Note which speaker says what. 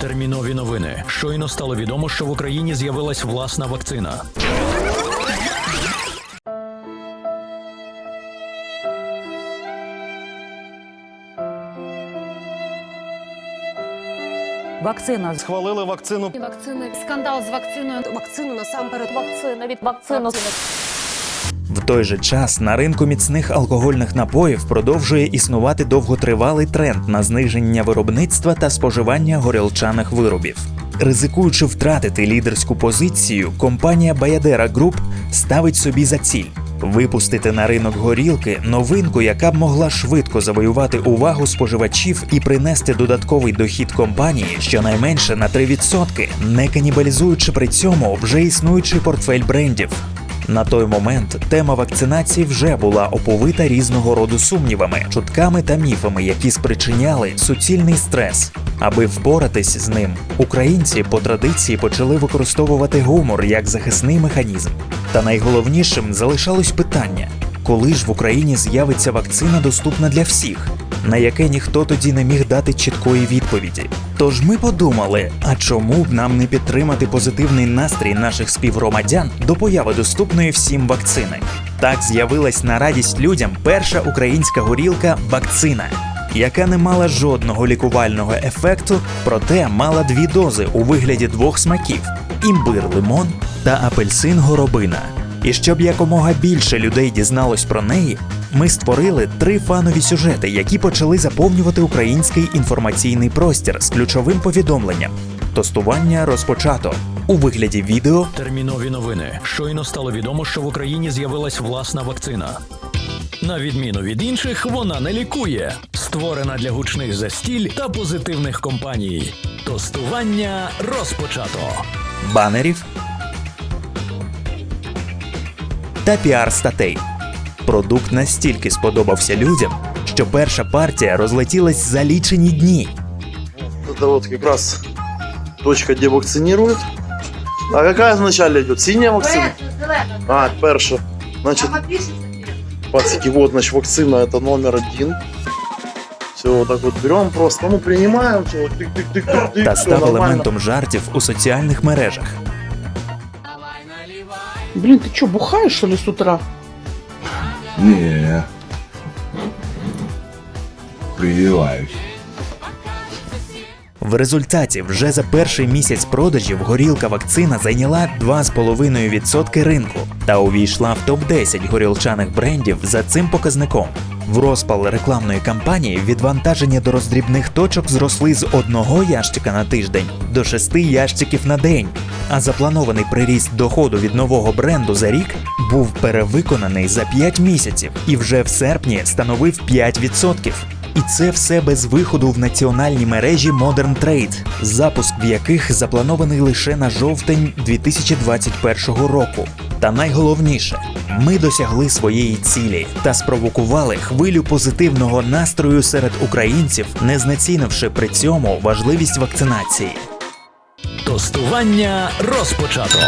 Speaker 1: Термінові новини. Щойно стало відомо, що в Україні з'явилась власна вакцина.
Speaker 2: Вакцина
Speaker 3: Схвалили вакцину.
Speaker 4: Вакцини, скандал з вакциною.
Speaker 5: Вакцину насамперед.
Speaker 4: Вакцина від вакцину.
Speaker 6: Той же час на ринку міцних алкогольних напоїв продовжує існувати довготривалий тренд на зниження виробництва та споживання горілчаних виробів. Ризикуючи втратити лідерську позицію, компанія Bayadera Group ставить собі за ціль випустити на ринок горілки новинку, яка б могла швидко завоювати увагу споживачів і принести додатковий дохід компанії щонайменше на 3%, не канібалізуючи при цьому вже існуючий портфель брендів. На той момент тема вакцинації вже була оповита різного роду сумнівами, чутками та міфами, які спричиняли суцільний стрес. Аби впоратись з ним, українці по традиції почали використовувати гумор як захисний механізм. Та найголовнішим залишалось питання: коли ж в Україні з'явиться вакцина доступна для всіх, на яке ніхто тоді не міг дати чіткої відповіді. Тож ми подумали: а чому б нам не підтримати позитивний настрій наших співгромадян до появи доступної всім вакцини? Так з'явилась на радість людям перша українська горілка вакцина, яка не мала жодного лікувального ефекту, проте мала дві дози у вигляді двох смаків: імбир лимон та апельсин горобина. І щоб якомога більше людей дізналось про неї, ми створили три фанові сюжети, які почали заповнювати український інформаційний простір з ключовим повідомленням. Тестування розпочато у вигляді відео
Speaker 1: Термінові новини. Щойно стало відомо, що в Україні з'явилась власна вакцина. На відміну від інших, вона не лікує, створена для гучних застіль та позитивних компаній. Тестування розпочато.
Speaker 6: банерів та піар-статей. Продукт настільки сподобався людям, що перша партія розлетілась за лічені дні.
Speaker 3: Это вот как раз точка, где вакцинируют. А какая вначале идет? Синяя вакцина? А, перша. Значит, пацики, вот, значит, вакцина это номер один. Все, вот так вот берем просто, ну, принимаем, все, тык-тык-тык-тык,
Speaker 6: та
Speaker 3: всё
Speaker 6: став
Speaker 3: нормально.
Speaker 6: елементом жартів у соціальних мережах.
Speaker 7: Блин, ты что, бухаешь, что ли, с утра?
Speaker 8: Не. Прививаюсь.
Speaker 6: В результаті вже за перший місяць продажів горілка вакцина зайняла 2,5% ринку та увійшла в топ-10 горілчаних брендів за цим показником. В розпал рекламної кампанії відвантаження до роздрібних точок зросли з одного ящика на тиждень до шести ящиків на день. А запланований приріст доходу від нового бренду за рік був перевиконаний за 5 місяців і вже в серпні становив 5%. І це все без виходу в національні мережі Modern Trade, запуск в яких запланований лише на жовтень 2021 року. Та найголовніше, ми досягли своєї цілі та спровокували хвилю позитивного настрою серед українців, не знецінивши при цьому важливість вакцинації.
Speaker 1: Тестування розпочато.